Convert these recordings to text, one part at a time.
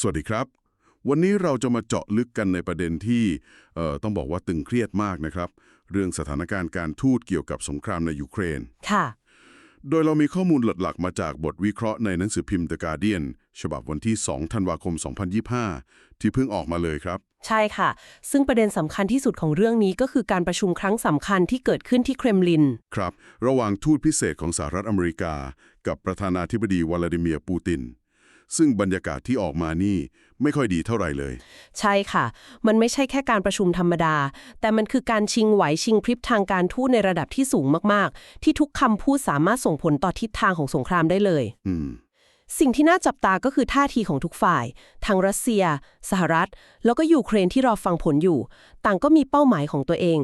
สวัสดีครับ วันนี้เราจะมาเจาะลึกกันในประเด็นที่เอ่อต้องบอกว่าตึงเครียดมากนะครับ เรื่องสถานการณ์การทูตเกี่ยวกับสงครามในยูเครน ค่ะ โดยเรามีข้อมูลหลักๆ มาจากบทวิเคราะห์ในหนังสือพิมพ์ The Guardian ฉบับวันที่ 2 ธันวาคม 2025 ที่เพิ่งออกมาเลยครับ ใช่ค่ะ ซึ่งประเด็นสำคัญที่สุดของเรื่องนี้ก็คือการประชุมครั้งสำคัญที่เกิดขึ้นที่เครมลิน ครับ ระหว่างทูตพิเศษของสหรัฐอเมริกา กับประธานาธิบดีวลาดิเมียร์ปูติน ซึ่งบรรยากาศที่ออกมานี่ไม่ค่อยดีเท่าไหร่เลย ใช่ค่ะ มันไม่ใช่แค่การประชุมธรรมดา แต่มันคือการชิงไหวชิงพริบทางการทูตในระดับที่สูงมากๆ ที่ทุกคำพูดสามารถส่งผลต่อทิศทางของสงครามได้เลย อืมสิ่งที่น่าจับตาก็คือท่าทีของทุกฝ่าย ทั้งรัสเซีย สหรัฐ แล้วก็ยูเครนที่รอฟังผลอยู่ ต่างก็มีเป้าหมายของตัวเอง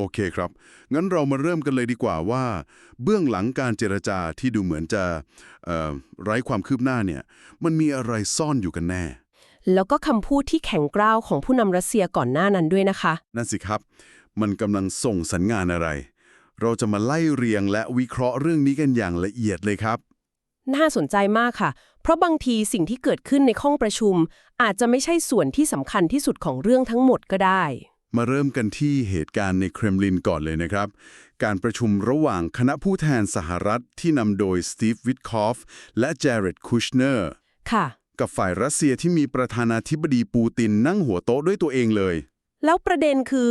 โอเคครับ งั้นเรามาเริ่มกันเลยดีกว่าว่า เบื้องหลังการเจรจาที่ดูเหมือนจะเอ่อไร้ความคืบหน้าเนี่ย มันมีอะไรซ่อนอยู่กันแน่ แล้วก็คำพูดที่แข็งกร้าวของผู้นำรัสเซียก่อนหน้านั้นด้วยนะคะ นั่นสิครับ มันกำลังส่งสัญญาณอะไร เราจะมาไล่เรียงและวิเคราะห์เรื่องนี้กันอย่างละเอียดเลยครับ น่าสนใจมากค่ะ เพราะบางทีสิ่งที่เกิดขึ้นในห้องประชุม อาจจะไม่ใช่ส่วนที่สำคัญที่สุดของเรื่องทั้งหมดก็ได้ มาเริ่มกันที่เหตุการณ์ในเครมลินก่อนเลยนะครับ การประชุมระหว่างคณะผู้แทนสหรัฐที่นำโดยสตีฟวิทคอฟและเจเรดคูชเนอร์ค่ะ กับฝ่ายรัสเซียที่มีประธานาธิบดีปูตินนั่งหัวโต๊ะด้วยตัวเองเลย แล้วประเด็นคือ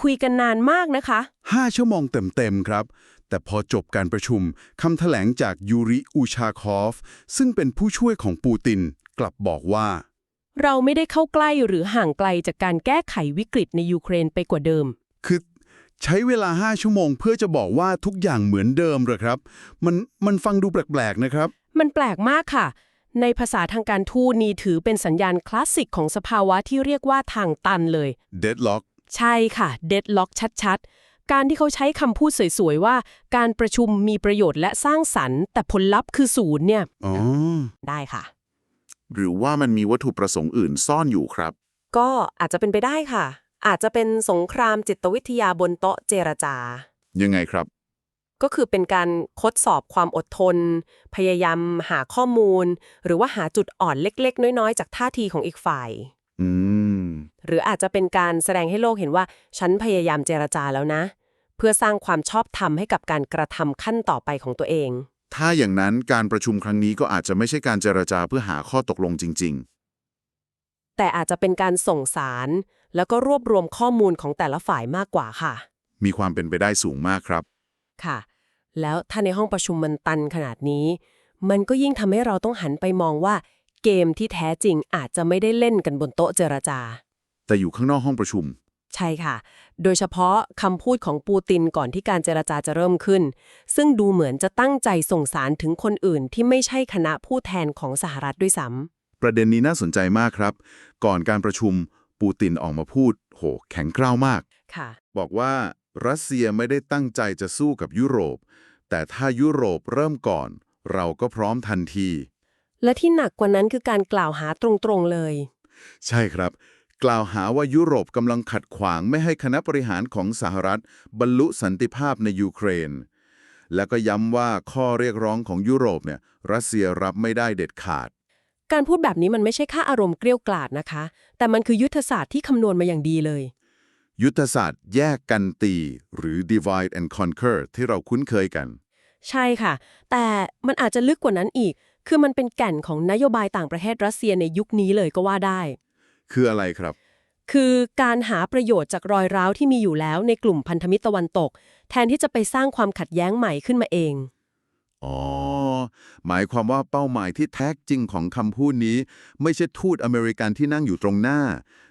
คุยกันนานมากนะคะ 5 ชั่วโมงเต็มๆครับ แต่พอจบการประชุมคำแถลงจากยูริอูชาคอฟ ซึ่งเป็นผู้ช่วยของปูตินกลับบอกว่า เราไม่ได้เข้าใกล้หรือห่างไกลจากการแก้ไขวิกฤตในยูเครนไปกว่าเดิม คือใช้เวลา 5 ชั่วโมงเพื่อจะบอกว่าทุกอย่างเหมือนเดิมเหรอครับ มันมันฟังดูแปลกๆนะครับ มันแปลกมากค่ะ ในภาษาทางการทูตนี้ถือเป็นสัญญาณคลาสสิกของสภาวะที่เรียกว่าทางตันเลย deadlock ใช่ค่ะเดดล็อกชัดๆ การที่เขาใช้คำพูดสวยๆ ว่า การประชุมมีประโยชน์และสร้างสรรค์ แต่ผลลัพธ์คือศูนย์เนี่ยอ๋อได้ค่ะ หรือว่ามันมีวัตถุประสงค์อื่นซ่อนอยู่ครับ ก็อาจจะเป็นไปได้ค่ะ อาจจะเป็นสงครามจิตวิทยาบนโต๊ะเจรจา ยังไงครับ ก็คือเป็นการทดสอบความอดทน พยายามหาข้อมูล หรือว่าหาจุดอ่อนเล็ก ๆ น้อย ๆ จากท่าทีของอีกฝ่าย อืม หรืออาจจะเป็นการแสดงให้โลกเห็นว่า ฉันพยายามเจรจาแล้วนะ เพื่อสร้างความชอบธรรมให้กับการกระทำขั้นต่อไปของตัวเอง ถ้าอย่างนั้นการประชุมครั้งนี้ก็อาจจะไม่ใช่การเจรจาเพื่อหาข้อตกลงจริง แต่อาจจะเป็นการส่งสาร แล้วก็รวบรวมข้อมูลของแต่ละฝ่ายมากกว่าค่ะ ๆ มีความเป็นไปได้สูงมากครับ ค่ะ แล้วถ้าในห้องประชุมมันตันขนาดนี้ มันก็ยิ่งทำให้เราต้องหันไปมองว่า เกมที่แท้จริงอาจจะไม่ได้เล่นกันบนโต๊ะเจรจา แต่อยู่ข้างนอกห้องประชุม ใช่ค่ะ โดยเฉพาะคำพูดของปูตินก่อนที่การเจรจาจะเริ่มขึ้น ซึ่งดูเหมือนจะตั้งใจส่งสารถึงคนอื่นที่ไม่ใช่คณะผู้แทนของสหรัฐด้วยซ้ประเด็นนี้น่าสนใจมากครับ ก่อนการประชุมปูตินออกมาพูด โห แข็งกร้าวมากำค่ะ บอกว่ารัสเซียไม่ได้ตั้งใจจะสู้กับยุโรป แต่ถ้ายุโรปเริ่มก่อน เราก็พร้อมทันที และที่หนักกว่านั้นคือการกล่าวหาตรงๆเลย ใช่ครับ กล่าวหาว่ายุโรปกำลังขัดขวางไม่ให้คณะบริหารของสหรัฐ บรรลุสันติภาพในยูเครน แล้วก็ย้ำว่าข้อเรียกร้องของยุโรปเนี่ยรัสเซียรับไม่ได้เด็ดขาด การพูดแบบนี้มันไม่ใช่ค่าอารมณ์เกลี้ยวกล่อมนะคะ แต่มันคือยุทธศาสตร์ที่คำนวณมาอย่างดีเลย ยุทธศาสตร์แยกกันตี หรือ divide and conquer ที่เราคุ้นเคยกัน ใช่ค่ะ แต่มันอาจจะลึกกว่านั้นอีก คือมันเป็นแก่นของนโยบายต่างประเทศรัสเซียในยุคนี้เลยก็ว่าได้ คืออะไรครับ คือการหาประโยชน์จากรอยร้าวที่มีอยู่แล้วในกลุ่มพันธมิตรตะวันตก แทนที่จะไปสร้างความขัดแย้งใหม่ขึ้นมาเอง อ๋อ หมายความว่าเป้าหมายที่แท้จริงของคำพูดนี้ ไม่ใช่ทูตอเมริกันที่นั่งอยู่ตรงหน้า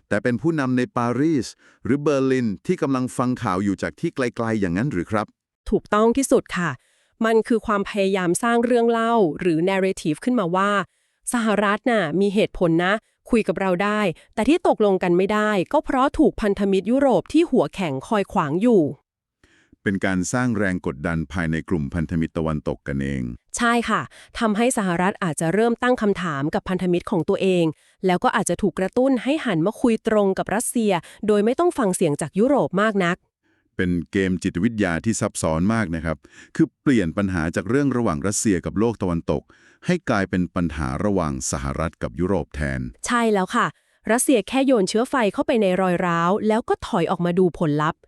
แต่เป็นผู้นำในปารีสหรือเบอร์ลินที่กำลังฟังข่าวอยู่จากที่ไกลๆอย่างนั้นหรือครับ ถูกต้องที่สุดค่ะ มันคือความพยายามสร้างเรื่องเล่าหรือ narrative ขึ้นมาว่า สหรัฐน่ะมีเหตุผลนะ คุยกับเราได้ แต่ที่ตกลงกันไม่ได้ ก็เพราะถูกพันธมิตรยุโรปที่หัวแข็งคอยขวางอยู่ เป็นการสร้างแรงกดดันภายในกลุ่มพันธมิตรตะวันตกกันเอง ใช่ค่ะทำให้สหรัฐอาจจะเริ่มตั้งคำถามกับพันธมิตรของตัวเอง แล้วก็อาจจะถูกกระตุ้นให้หันมาคุยตรงกับรัสเซีย โดยไม่ต้องฟังเสียงจากยุโรปมากนัก เป็นเกมจิตวิทยาที่ซับซ้อนมากนะครับ คือเปลี่ยนปัญหาจากเรื่องระหว่างรัสเซียกับโลกตะวันตก ให้กลายเป็นปัญหาระหว่างสหรัฐกับยุโรปแทน ใช่แล้วค่ะ รัสเซียแค่โยนเชื้อไฟเข้าไปในรอยร้าว แล้วก็ถอยออกมาดูผลลัพธ์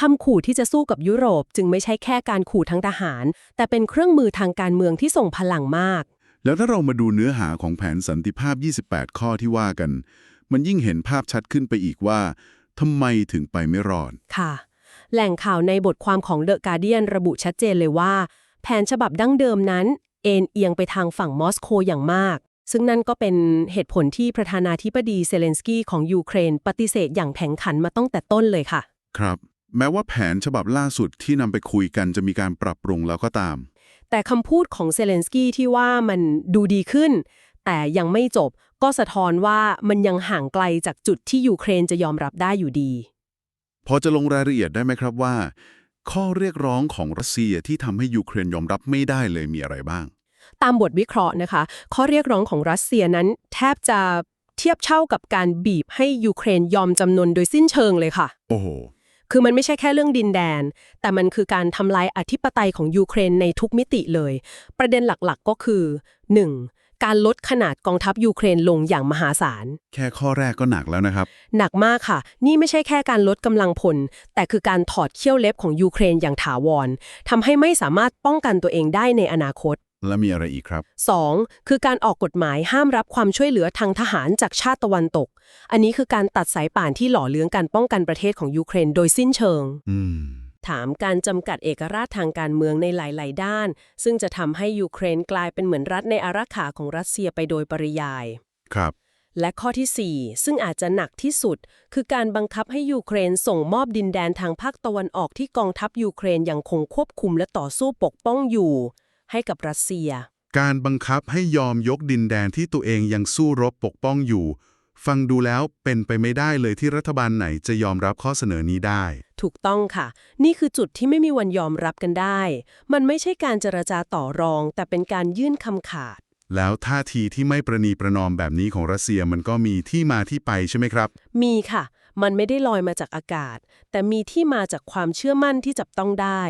คำขู่ที่จะสู้กับยุโรป จึงไม่ใช่แค่การขู่ทางทหาร แต่เป็นเครื่องมือทางการเมืองที่ส่งพลังมาก แล้วถ้าเรามาดูเนื้อหาของแผนสันติภาพ 28 ข้อที่ว่ากัน มันยิ่งเห็นภาพชัดขึ้นไปอีกว่าทำไมถึงไปไม่รอดค่ะ แหล่งข่าวในบทความของเดอะการเดียนระบุชัดเจนเลยว่า แผนฉบับดั้งเดิมนั้น เอ็นเอียงไปทางฝั่งมอสโกอย่างมาก ซึ่งนั่นก็เป็นเหตุผลที่ประธานาธิบดีเซเลนสกี้ของยูเครน ปฏิเสธอย่างแข็งขันมาตั้งแต่ต้นเลยค่ะ ครับ แม้ว่าแผนฉบับล่าสุดที่นำไปคุยกันจะมีการปรับปรุงแล้วก็ตาม แต่คำพูดของเซเลนสกี้ที่ว่ามันดูดีขึ้น แต่ยังไม่จบก็สะท้อนว่ามันยังห่างไกลจากจุดที่ยูเครนจะยอมรับได้อยู่ดี พอจะลงรายละเอียดได้ไหมครับว่า ข้อเรียกร้องของรัสเซียที่ทำให้ยูเครนยอมรับไม่ได้เลยมีอะไรบ้าง ตามบทวิเคราะห์นะคะ ข้อเรียกร้องของรัสเซียนั้น แทบจะเทียบเท่ากับการบีบให้ยูเครนยอมจำนนโดยสิ้นเชิงเลยค่ะ โอ้โหคือมันไม่ใช่แค่เรื่องดินแดน แต่มันคือการทำลายอธิปไตยของยูเครนในทุกมิติเลย ประเด็นหลักๆก็คือ 1. การลดขนาดกองทัพยูเครนลงอย่างมหาศาล แค่ข้อแรกก็หนักแล้วนะครับ หนักมากค่ะ นี่ไม่ใช่แค่การลดกำลังพล แต่คือการถอดเขี้ยวเล็บของยูเครนอย่างถาวรทำให้ไม่สามารถป้องกันตัวเองได้ในอนาคต แล้วมีอะไรอีกครับ 2. คือการออกกฎหมายห้ามรับความช่วยเหลือทางทหารจากชาติตะวันตก อันนี้คือการตัดสายป่านที่หล่อเลี้ยงการป้องกันประเทศของยูเครนโดยสิ้นเชิง อืม ถามการจำกัดเอกราชทางการเมืองในหลาย ๆ ด้าน ซึ่งจะทำให้ยูเครนกลายเป็นเหมือนรัฐในอารักขาของรัสเซียไปโดยปริยาย ครับ และข้อที่ 4 ซึ่งอาจจะหนักที่สุด คือการบังคับให้ยูเครนส่งมอบดินแดนทางภาคตะวันออกที่กองทัพยูเครนยังคงควบคุมและต่อสู้ปกป้องอยู่ ให้กับรัสเซีย การบังคับให้ยอมยกดินแดนที่ตัวเองยังสู้รบปกป้องอยู่ ฟังดูแล้วเป็นไปไม่ได้เลยที่รัฐบาลไหนจะยอมรับข้อเสนอนี้ได้ ถูกต้องค่ะ นี่คือจุดที่ไม่มีวันยอมรับกันได้ มันไม่ใช่การเจรจาต่อรอง แต่เป็นการยื่นคำขาด แล้วท่าทีที่ไม่ประนีประนอมแบบนี้ของรัสเซียมันก็มีที่มาที่ไปใช่ไหมครับ มีค่ะ มันไม่ได้ลอยมาจากอากาศ แต่มีที่มาจากความเชื่อมั่นที่จับต้องได้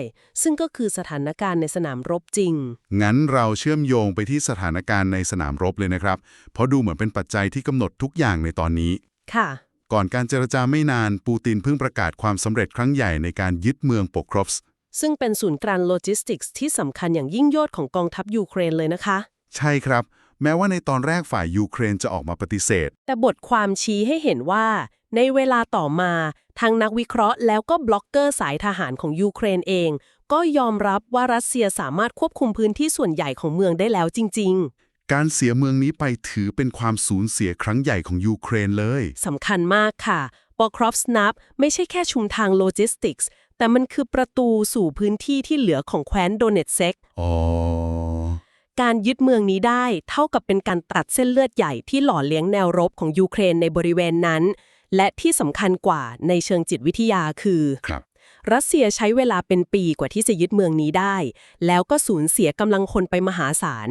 ซึ่งก็คือสถานการณ์ในสนามรบจริง งั้นเราเชื่อมโยงไปที่สถานการณ์ในสนามรบเลยนะครับ เพราะดูเหมือนเป็นปัจจัยที่กำหนดทุกอย่างในตอนนี้ ค่ะ ก่อนการเจรจาไม่นานปูตินเพิ่งประกาศความสำเร็จครั้งใหญ่ในการยึดเมืองโปกรอฟส์ซึ่งเป็นศูนย์กลางโลจิสติกส์ที่สำคัญอย่างยิ่งยวดของกองทัพยูเครนเลยนะคะ ใช่ครับ แม้ว่าในตอนแรกฝ่ายยูเครนจะออกมาปฏิเสธ แต่บทความชี้ให้เห็นว่า ในเวลาต่อมาทางนักวิเคราะห์แล้วก็บล็อกเกอร์สายทหารของยูเครนเอง ก็ยอมรับว่ารัสเซียสามารถควบคุมพื้นที่ส่วนใหญ่ของเมืองได้แล้วจริงการเสียเมืองนี้ไปถือเป็นความสูญเสียครั้งใหญ่ของยูเครนเลยๆสำคัญมากค่ะปอครอฟสนับไม่ใช่แค่ชุมทางโลจิสติกส์แต่มันคือประตูสู่พื้นที่ที่เหลือของแคว้นโดเนตเซกอ๋อ การยึดเมืองนี้ได้เท่ากับเป็นการตัดเส้นเลือดใหญ่ที่หล่อเลี้ยงแนวรบของยูเครนในบริเวณนั้น และที่สำคัญกว่าในเชิงจิตวิทยาคือครับรัสเซียใช้เวลาเป็นปีกว่าที่จะยึดเมืองนี้ได้ แล้วก็สูญเสียกำลังคนไปมหาศาล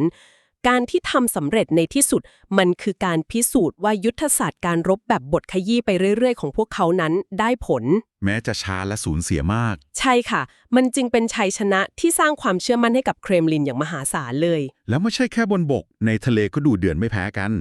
การที่ทำสำเร็จในที่สุดมันคือการพิสูจน์ว่ายุทธศาสตร์การรบแบบบทขยี้ไปเรื่อยๆ ของพวกเขานั้นได้ผลแม้จะช้าและสูญเสียมาก ใช่ค่ะ มันจึงเป็นชัยชนะที่สร้างความเชื่อมั่นให้กับเครมลินอย่างมหาศาลเลย แล้วไม่ใช่แค่บนบก ในทะเลก็ดูเดือดไม่แพ้กัน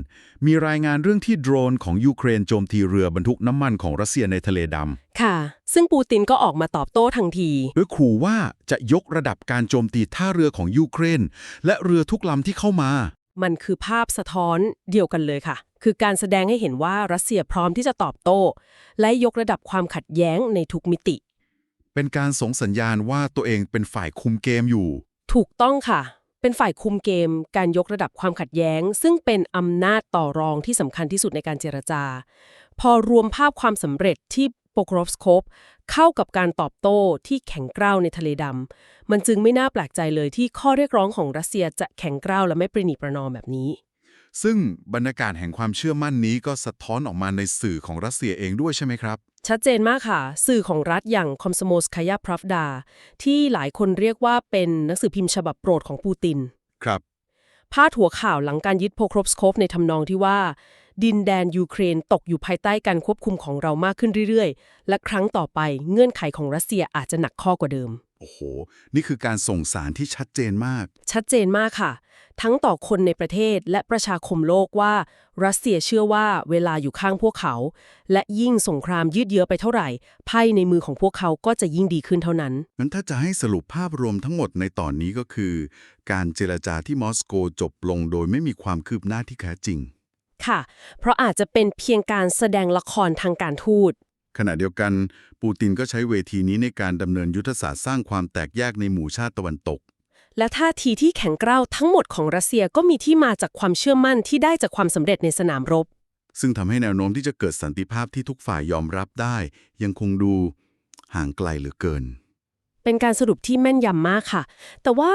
มีรายงานเรื่องที่โดรนของยูเครนโจมตีเรือบรรทุกน้ำมันของรัสเซียในทะเลดค่ะ ซึ่งปูตินก็ออกมาตอบโต้ทันทีำโดยขู่ว่าจะยกระดับการโจมตีท่าเรือของยูเครน และเรือทุกลำที่เข้ามา มันคือภาพสะท้อนเดียวกันเลยค่ะ คือการแสดงให้เห็นว่ารัสเซียพร้อมที่จะตอบโต้ และยกระดับความขัดแย้งในทุกมิติ เป็นการส่งสัญญาณว่าตัวเองเป็นฝ่ายคุมเกมอยู่ ถูกต้องค่ะ เป็นฝ่ายคุมเกม การยกระดับความขัดแย้ง ซึ่งเป็นอำนาจต่อรองที่สำคัญที่สุดในการเจรจา พอรวมภาพความสำเร็จที่โปโกรฟสโคปเข้ากับการตอบโต้ที่แข็งกร้าวในทะเลดำมันจึงไม่น่าแปลกใจเลยที่ข้อเรียกร้องของรัสเซียจะแข็งกร้าวและไม่ประนีประนอมแบบนี้ ซึ่งบรรยากาศแห่งความเชื่อมั่นนี้ก็สะท้อนออกมาในสื่อของรัสเซียเองด้วยใช่ไหมครับ ชัดเจนมากค่ะ สื่อของรัฐอย่างคอมสโมสคายาพร v ฟดา ที่หลายคนเรียกว่าเป็นหนังสือพิมพ์ฉบับโปรดของปูติน ครับพาดหัวข่าวหลังการยึดโพครบสโคปในทำนองที่ว่า ดินแดนยูเครนตกอยู่ภายใต้การควบคุมของเรามากขึ้นเรื่อยๆ และครั้งต่อไปเงื่อนไขของรัสเซียอาจจะหนักข้อกว่าเดิม โอ้โห นี่คือการส่งสารที่ชัดเจนมาก ชัดเจนมากค่ะ ทั้งต่อคนในประเทศและประชาคมโลกว่า รัสเซียเชื่อว่าเวลาอยู่ข้างพวกเขา และยิ่งสงครามยืดเยื้อไปเท่าไหร่ไพ่ในมือของพวกเขาก็จะยิ่งดีขึ้นเท่านั้น งั้นถ้าจะให้สรุปภาพรวมทั้งหมดในตอนนี้ก็คือ การเจรจาที่มอสโกจบลงโดยไม่มีความคืบหน้าที่แท้จริง ค่ะ เพราะอาจจะเป็นเพียงการแสดงละครทางการทูต ขณะเดียวกัน ปูตินก็ใช้เวทีนี้ในการดำเนินยุทธศาสตร์สร้างความแตกแยกในหมู่ชาติตะวันตก และท่าทีที่แข็งกร้าวทั้งหมดของรัสเซียก็มีที่มาจากความเชื่อมั่นที่ได้จากความสำเร็จในสนามรบ ซึ่งทำให้แนวโน้มที่จะเกิดสันติภาพที่ทุกฝ่ายยอมรับได้ ยังคงดูห่างไกลเหลือเกิน เป็นการสรุปที่แม่นยำมากค่ะ แต่ว่า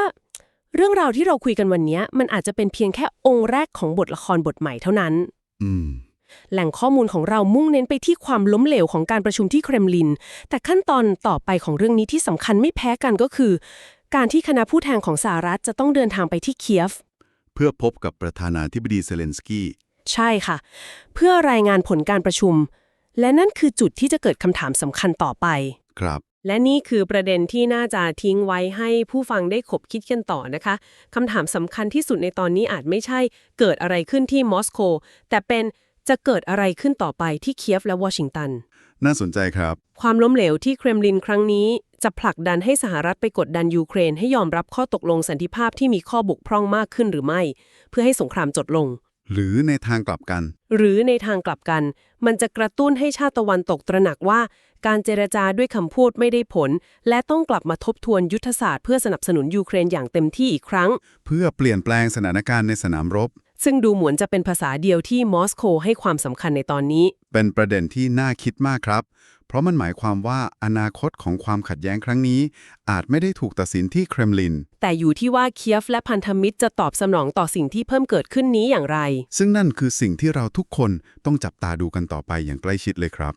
เรื่องราวที่เราคุยกันวันนี้มันอาจจะเป็นเพียงแค่องค์แรกของบทละครบทใหม่เท่านั้น อืม แหล่งข้อมูลของเรามุ่งเน้นไปที่ความล้มเหลวของการประชุมที่เครมลิน แต่ขั้นตอนต่อไปของเรื่องนี้ที่สำคัญไม่แพ้กันก็คือ การที่คณะผู้แทนของสหรัฐจะต้องเดินทางไปที่เคียฟ เพื่อพบกับประธานาธิบดีเซเลนสกี้ใช่ค่ะ เพื่อรายงานผลการประชุม และนั่นคือจุดที่จะเกิดคำถามสำคัญต่อไป ครับ และนี่คือประเด็นที่น่าจะทิ้งไว้ให้ผู้ฟังได้ขบคิดกันต่อนะคะคำถามสำคัญที่สุดในตอนนี้อาจไม่ใช่เกิดอะไรขึ้นที่มอสโกแต่เป็น จะเกิดอะไรขึ้นต่อไปที่เคียฟและวอชิงตัน น่าสนใจครับ ความล้มเหลวที่เครมลินครั้งนี้ จะผลักดันให้สหรัฐไปกดดันยูเครนให้ยอมรับข้อตกลงสันติภาพที่มีข้อบกพร่องมากขึ้นหรือไม่ เพื่อให้สงครามจบลง หรือในทางกลับกัน หรือในทางกลับกัน มันจะกระตุ้นให้ชาติตะวันตกตระหนักว่า การเจรจาด้วยคำพูดไม่ได้ผล และต้องกลับมาทบทวนยุทธศาสตร์เพื่อสนับสนุนยูเครนอย่างเต็มที่อีกครั้ง เพื่อเปลี่ยนแปลงสถานการณ์ในสนามรบ ซึ่งดูเหมือนจะเป็นภาษาเดียวที่มอสโกให้ความสำคัญในตอนนี้ เป็นประเด็นที่น่าคิดมากครับ เพราะมันหมายความว่าอนาคตของความขัดแย้งครั้งนี้ อาจไม่ได้ถูกตัดสินที่เครมลิน แต่อยู่ที่ว่าเคียฟและพันธมิตรจะตอบสนองต่อสิ่งที่เพิ่มเกิดขึ้นนี้อย่างไร ซึ่งนั่นคือสิ่งที่เราทุกคนต้องจับตาดูกันต่อไปอย่างใกล้ชิดเลยครับ